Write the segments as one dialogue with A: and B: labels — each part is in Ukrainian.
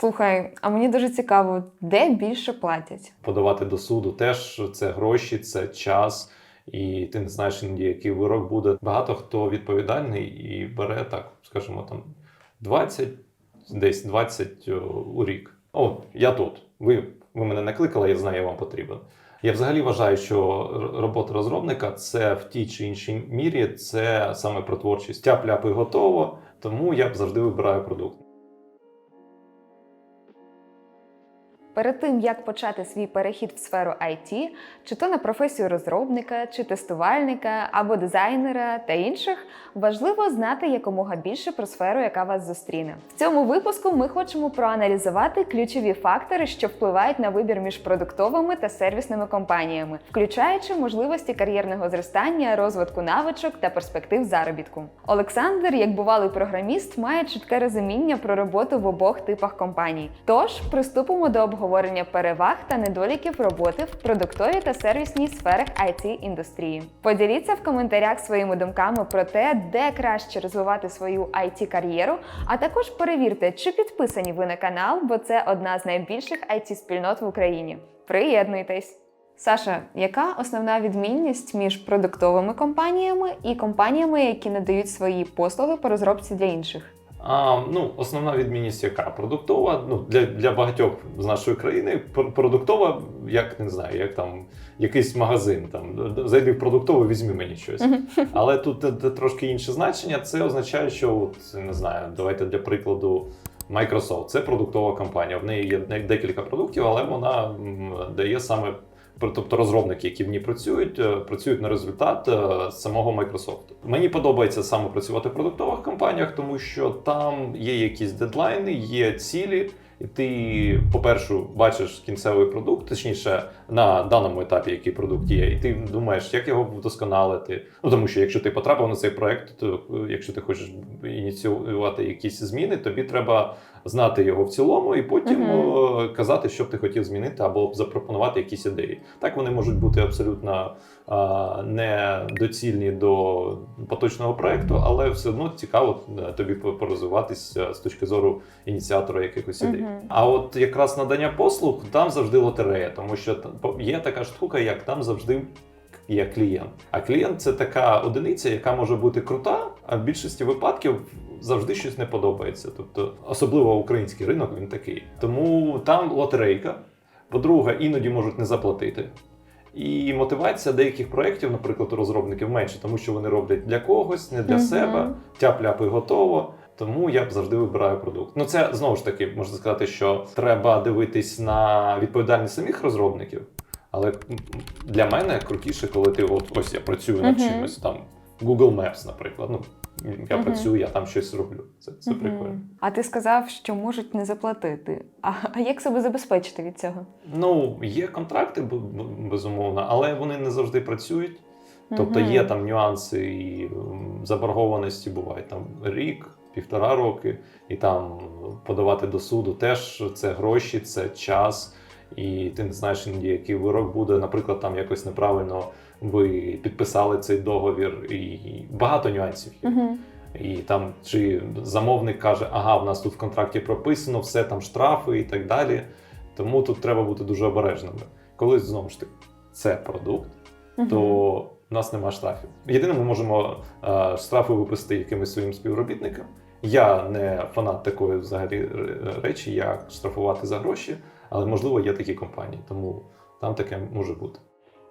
A: Слухай, а мені дуже цікаво, де більше платять?
B: подавати до суду теж це гроші, це час, і ти не знаєш іноді, який вирок буде. Багато хто відповідальний і бере так, скажімо, там 20, десь 20 у рік. О, я тут. Ви, ви мене не кликали, я знаю, я вам потрібен. Я взагалі вважаю, що робота розробника це в тій чи іншій мірі це саме про творчість. Тяп-ляп і готово, тому я б завжди вибираю продукт.
A: Перед тим як почати свій перехід в сферу IT, чи то на професію розробника, чи тестувальника або дизайнера та інших, важливо знати якомога більше про сферу, яка вас зустріне. В цьому випуску ми хочемо проаналізувати ключові фактори, що впливають на вибір між продуктовими та сервісними компаніями, включаючи можливості кар'єрного зростання, розвитку навичок та перспектив заробітку. Олександр, як бувалий програміст, має чітке розуміння про роботу в обох типах компаній. Тож приступимо до обговорення переваг та недоліків роботи в продуктовій та сервісній сферах it індустрії. Поділіться в коментарях своїми думками про те, де краще розвивати свою it кар'єру, а також перевірте, чи підписані ви на канал, бо це одна з найбільших it спільнот в Україні. Приєднуйтесь! Саша, яка основна відмінність між продуктовими компаніями і компаніями, які надають свої послуги по розробці для інших?
B: А, ну, основна відмінність яка? Продуктова, ну, для, для багатьох з нашої країни пр- продуктова, як не знаю, як там якийсь магазин. Там зайди в продуктовий, візьми мені щось. Але тут е, е, трошки інше значення. Це означає, що от, не знаю, давайте для прикладу. Microsoft це продуктова компанія. В неї є декілька продуктів, але вона дає саме тобто розробники, які в ній працюють, е, працюють на результат е, самого Microsoft. Мені подобається саме працювати в продуктових компаніях, тому що там є якісь дедлайни, є цілі. І ти, по-перше, бачиш кінцевий продукт, точніше, на даному етапі, який продукт є, і ти думаєш, як його вдосконалити. Ну тому що якщо ти потрапив на цей проект, то е, якщо ти хочеш ініціювати якісь зміни, тобі треба знати його в цілому, і потім е, казати, що б ти хотів змінити, або запропонувати якісь ідеї. Так вони можуть бути абсолютно а, недоцільні до поточного проекту, але все одно цікаво е, тобі по- порозвиватися з точки зору ініціатора якихось ідей.
A: Мгм.
B: А от якраз надання послуг там завжди лотерея, тому що є така штука, як там завжди. Є клієнт. А клієнт це така одиниця, яка може бути крута, а в більшості випадків завжди щось не подобається. Тобто, особливо український ринок він такий. Тому там лотерейка. По-друге, іноді можуть не заплатити. І мотивація деяких проєктів, наприклад, у розробників менше, тому що вони роблять для когось, не для
A: Мгм.
B: себе, тяп-ляп і готово. Тому я б завжди вибираю продукт. Ну це знову ж таки можна сказати, що треба дивитись на відповідальність самих розробників. Але для мене крутіше, коли ти от ось я працюю над
A: Мгм.
B: чимось там. Google Maps, наприклад. Ну я
A: Мгм.
B: працюю, я там щось роблю. Це, це
A: Мгм.
B: прикольно.
A: А ти сказав, що можуть не заплатити. А, а як себе забезпечити від цього?
B: Ну, є контракти, безумовно, але вони не завжди працюють. Тобто є там нюанси і заборгованості бувають там рік, півтора роки, і там подавати до суду теж це гроші, це час, і ти не знаєш іноді, який вирок буде. Наприклад, там якось неправильно ви підписали цей договір, і багато нюансів є.
A: Мгм.
B: І там чи замовник каже, ага, в нас тут в контракті прописано, все там штрафи і так далі. Тому тут треба бути дуже обережними. Коли знову ж таки це продукт,
A: Мгм.
B: то в нас нема штрафів. Єдине, ми можемо е, штрафи виписати якимось своїм співробітникам. Я не фанат такої взагалі речі, як штрафувати за гроші, але можливо є такі компанії, тому там таке може бути.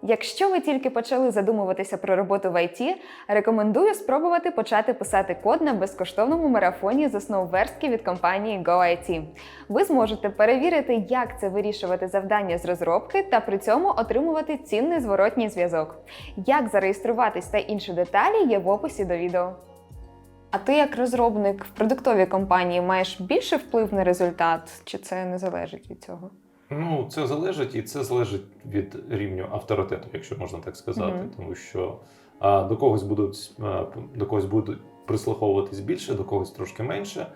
A: Якщо ви тільки почали задумуватися про роботу в IT, рекомендую спробувати почати писати код на безкоштовному марафоні з основ верстки від компанії GoIT. Ви зможете перевірити, як це вирішувати завдання з розробки та при цьому отримувати цінний зворотній зв'язок. Як зареєструватись та інші деталі є в описі до відео. А ти, як розробник в продуктовій компанії, маєш більше вплив на результат, чи це не залежить від цього?
B: Ну, це залежить, і це залежить від рівню авторитету, якщо можна так сказати.
A: Мгм.
B: Тому що а, до когось будуть а, до когось будуть прислуховуватись більше, до когось трошки менше.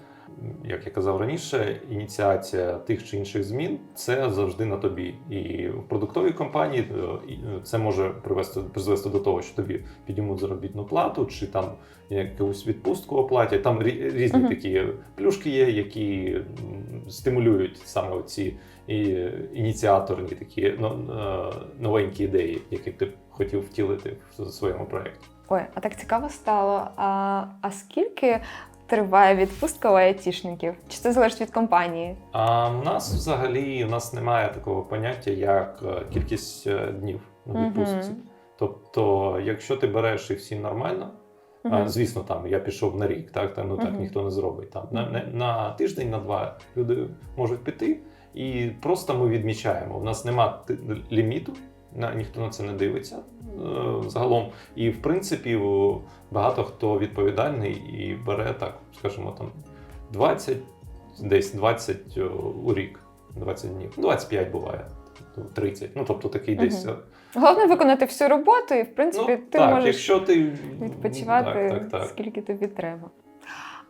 B: Як я казав раніше, ініціація тих чи інших змін це завжди на тобі. І в продуктовій компанії е, е, це може привести призвести до того, що тобі підіймуть заробітну плату, чи там якусь відпустку оплатять. Там рі- різні
A: Мгм.
B: такі плюшки є, які стимулюють саме ці ініціаторні такі ну, е, новенькі ідеї, які ти хотів втілити в своєму проєкті.
A: Ой, а так цікаво стало. А, а скільки триває відпустка у айтішників? Чи це залежить від компанії?
B: А в нас взагалі у нас немає такого поняття, як е, кількість е, днів на відпустці. Тобто, якщо ти береш і всі нормально, а, звісно, там я пішов на рік, так та ну так
A: Мгм.
B: ніхто не зробить. Там на, на, на тиждень, на два люди можуть піти, і просто ми відмічаємо. У нас нема ліміту, ніхто на це не дивиться е, загалом. І в принципі, багато хто відповідальний і бере так, скажімо, там 20, десь 20 у рік, 20 днів, 25 буває. 30. Ну, тобто такий
A: Мгм.
B: десь. е,
A: Головне виконати всю роботу, і в принципі
B: Ну,
A: ти
B: так,
A: можеш
B: якщо ти
A: відпочивати
B: Так, так, так.
A: скільки тобі треба.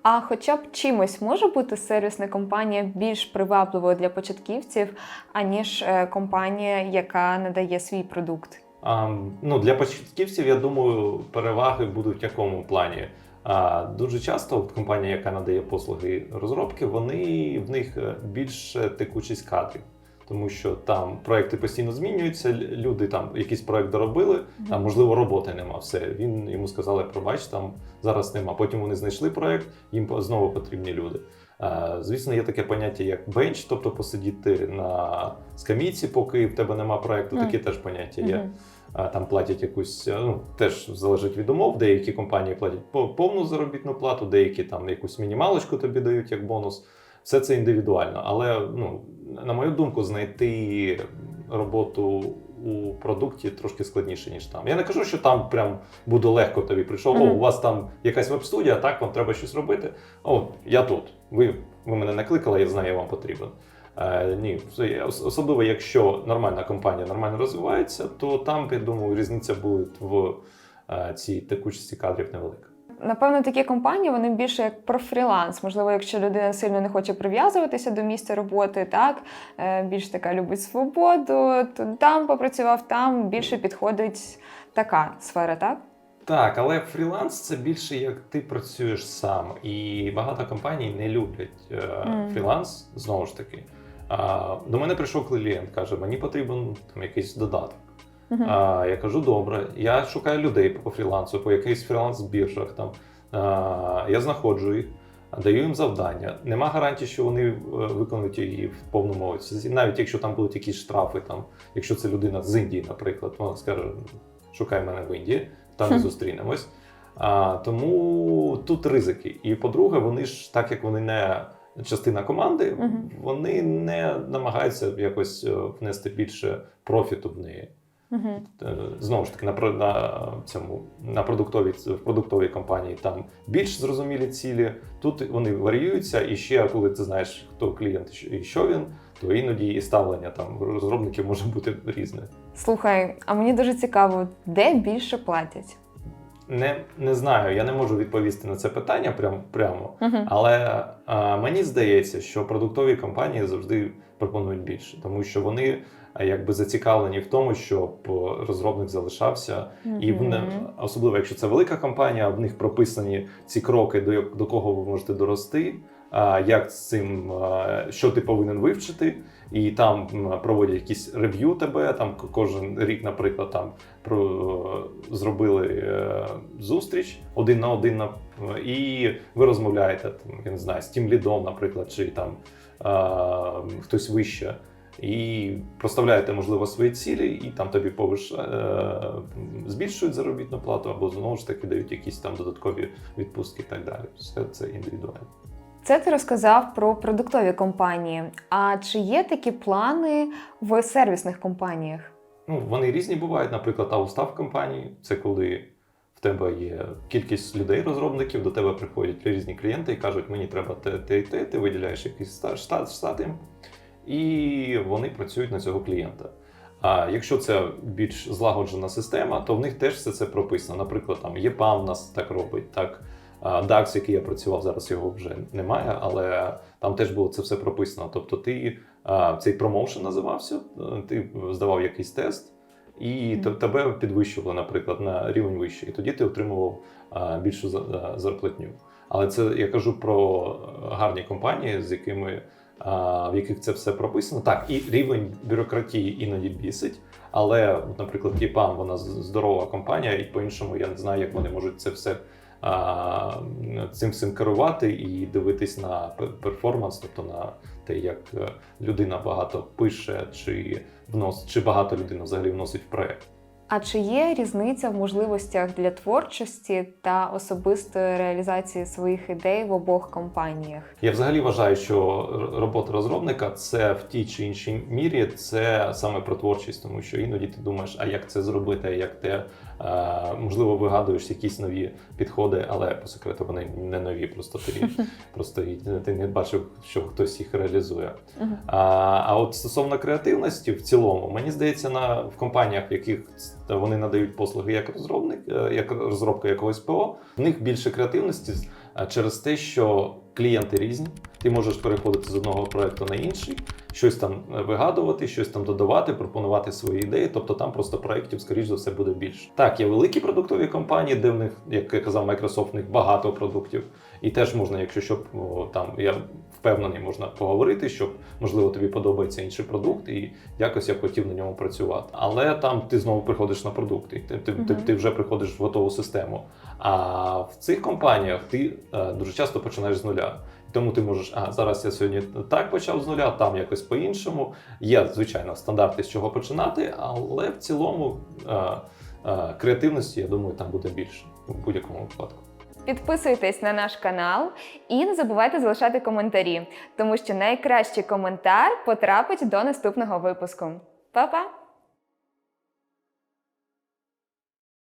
A: А хоча б чимось може бути сервісна компанія більш привабливою для початківців, аніж е, компанія, яка надає свій продукт.
B: А, ну, для початківців, я думаю, переваги будуть в якому плані. А, дуже часто компанія, яка надає послуги розробки, вони в них е, більше текучість кадрів. Тому що там проекти постійно змінюються, люди там якийсь проект доробили, там можливо роботи нема. Все він йому сказали, пробач, там зараз нема. Потім вони знайшли проект, їм знову потрібні люди. Е, Звісно, є таке поняття як бенч, тобто посидіти на скамійці, поки в тебе нема проекту. Таке теж поняття є. Там платять якусь, е, ну теж залежить від умов. Деякі компанії платять повну заробітну плату, деякі там якусь мінімалочку тобі дають як бонус. Все це індивідуально. Але ну, на мою думку, знайти роботу у продукті трошки складніше, ніж там. Я не кажу, що там прям буде легко тобі прийшов. О, у вас там якась веб-студія, так, вам треба щось робити. О, я тут. Ви, ви мене накликали, я знаю, я вам потрібен. Е, ні, особливо якщо нормальна компанія нормально розвивається, то там, я думаю, різниця буде в е, цій текучості кадрів невелика.
A: Напевно, такі компанії вони більше як про фріланс. Можливо, якщо людина сильно не хоче прив'язуватися до місця роботи, так е, більш така любить свободу, то там попрацював, там більше підходить така сфера, так?
B: Так, але фріланс це більше як ти працюєш сам, і багато компаній не люблять
A: Мгм.
B: фріланс знову ж таки. До мене прийшов клієнт, каже: мені потрібен там якийсь додаток. А, я кажу, добре, я шукаю людей по фрілансу, по якихось фріланс-біржах. Там а, я знаходжу їх, даю їм завдання. Нема гарантії, що вони е, виконують її в повному обсязі. Навіть якщо там будуть якісь штрафи, там, якщо це людина з Індії, наприклад, вона скаже: шукай мене в Індії, там ми зустрінемось. А, тому тут ризики. І по-друге, вони ж, так як вони не частина команди, вони не намагаються якось е, внести більше профіту в неї. Е, Знову ж таки, на, на цьому на продуктовій в продуктовій компанії там більш зрозумілі цілі. Тут вони варіюються, і ще коли ти знаєш, хто клієнт і що- він, то іноді і ставлення там розробників може бути різне.
A: Слухай, а мені дуже цікаво, де більше платять?
B: Не, не знаю, я не можу відповісти на це питання прям, прямо.
A: Мгм.
B: Але а, мені здається, що продуктові компанії завжди пропонують більше, тому що вони якби зацікавлені в тому, щоб е, розробник залишався, і в не,
A: вони,
B: особливо якщо це велика компанія, в них прописані ці кроки, до, до кого ви можете дорости. Як з цим, що ти повинен вивчити, і там проводять якісь рев'ю тебе. Там кожен рік, наприклад, там про зробили е, зустріч один на один на і ви розмовляєте там, я не знаю, з тим лідом, наприклад, чи там хтось вище. І проставляєте, можливо, свої цілі, і там тобі повиш е, збільшують заробітну плату, або знову ж таки дають якісь там додаткові відпустки і так далі. Все це індивідуально.
A: Це ти розказав про продуктові компанії. А чи є такі плани в сервісних компаніях?
B: Ну, вони різні бувають. Наприклад, аустав компанії це коли в тебе є кількість людей-розробників, до тебе приходять різні клієнти і кажуть, мені треба те, ти виділяєш якийсь штат, штат їм, і вони працюють на цього клієнта. А якщо це більш злагоджена система, то в них теж все це прописано. Наприклад, там ЄПАМ нас так робить, так DAX, який я працював, зараз його вже немає, але там теж було це все прописано. Тобто, ти цей промоушен називався, е, ти здавав якийсь тест, і те- тебе підвищували, наприклад, на рівень вищий. І тоді ти отримував більшу за- зарплатню. Але це я кажу про е, гарні компанії, з якими в яких це все прописано. Так, і рівень бюрократії іноді бісить. Але, наприклад, Кіпам, вона здорова компанія, і по-іншому я не знаю, як вони можуть це все цим всім керувати і дивитись на перформанс, тобто на те, як е, людина багато пише, чи внос, чи багато людина взагалі вносить в проект.
A: А чи є різниця в можливостях для творчості та особистої реалізації своїх ідей в обох компаніях?
B: Я взагалі вважаю, що робота розробника це в тій чи іншій мірі це саме про творчість, тому що іноді ти думаєш, а як це зробити, а як те можливо вигадуєш якісь нові підходи, але по секрету вони не нові, просто ти просто ти не бачив, що хтось їх реалізує. А, а от стосовно креативності, в цілому, мені здається, на в компаніях, в яких вони надають послуги як розробник, е, як розробка якогось ПО, в них більше креативності е, через те, що клієнти різні. Ти можеш переходити з одного проекту на інший, щось там вигадувати, щось там додавати, пропонувати свої ідеї. Тобто там просто проєктів, скоріш за все, буде більше. Так, є великі продуктові компанії, де в них, як я казав, Microsoft, в них багато продуктів. І теж можна, якщо щоб там я впевнений, можна поговорити, щоб можливо тобі подобається інший продукт, і якось я б хотів на ньому працювати. Але там ти знову приходиш на продукт, і ти, ти, ти, ти вже приходиш в готову систему. А в цих компаніях ти е, дуже часто починаєш з нуля. Тому ти можеш, а зараз я сьогодні так почав з нуля, там якось по-іншому. Є, звичайно, стандарти, з чого починати, але в цілому е, е, креативності, я думаю, там буде більше в будь-якому випадку.
A: Підписуйтесь на наш канал і не забувайте залишати коментарі, тому що найкращий коментар потрапить до наступного випуску. Па-па!